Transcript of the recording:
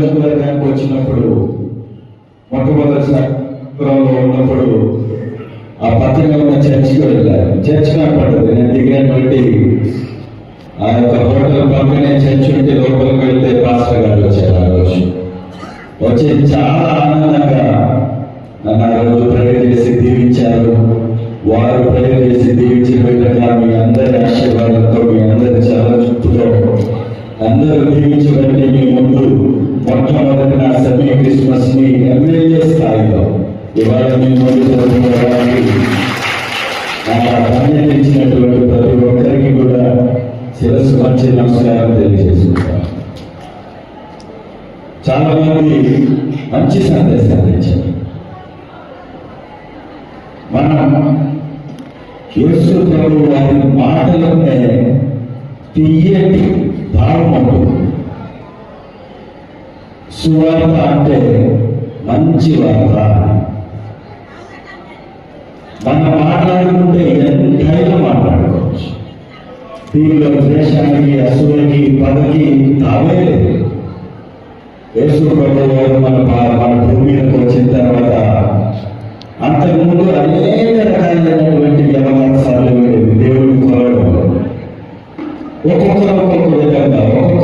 నియోజకవర్గానికి వచ్చినప్పుడు మొట్టమొదటిసారి పురంలో ఉన్నప్పుడు ఆ పక్కనే ఉన్న చర్చికి వెళ్ళారు. చర్చ్ కనపడదు నేను దిగాను బట్టి ఆ యొక్క హోటల్ పక్కనే చర్చ్ ఉంటే లోపలికి వెళ్తే పాస్టర్ గారు వచ్చారు ఆ రోజు. వచ్చి చాలా ఆనందంగా నన్ను ఆ రోజు ప్రేయర్ చేసి దీవించారు. వారు ప్రేయర్ చేసి దీవించిన విధంగా మీ అందరి ఆశీర్వాదంతో మీ అందరి చాలా చుట్టూతో అందరూ దీవించబట్టి మీ మొట్టమొదటి నా సెమీ క్రిస్మస్ని ఎమ్మెల్యే స్థాయిలో ఇవాళ మీ జరుపుకోవడానికి నాకు ఆ ఇచ్చినటువంటి ప్రతి ఒక్కరికి కూడా శిరస్సు మంచి నమస్కారం తెలియజేసుకుంటాను. చాలా మంది మంచి సందేశాలు ఇచ్చారు. మనం యేసు ప్రభు వారి మాటలనే తీయటి భావం ఉంటుంది సువార్త అంటే మంచి వార్త మనం మాట్లాడుకుంటే ఎంతైనా మాట్లాడుకోవచ్చు. దీనిలో ద్వేషానికి అసూయకి పదకి తావే లేదు. యేసు ప్రభు మన మన భూమి మీదకి వచ్చిన తర్వాత అంతకుముందు అనేక రకాలైనటువంటి వ్యవహారాలు ఉండేవి దేవుడిని కొలవడం. ఒక్కొక్కరు ఒక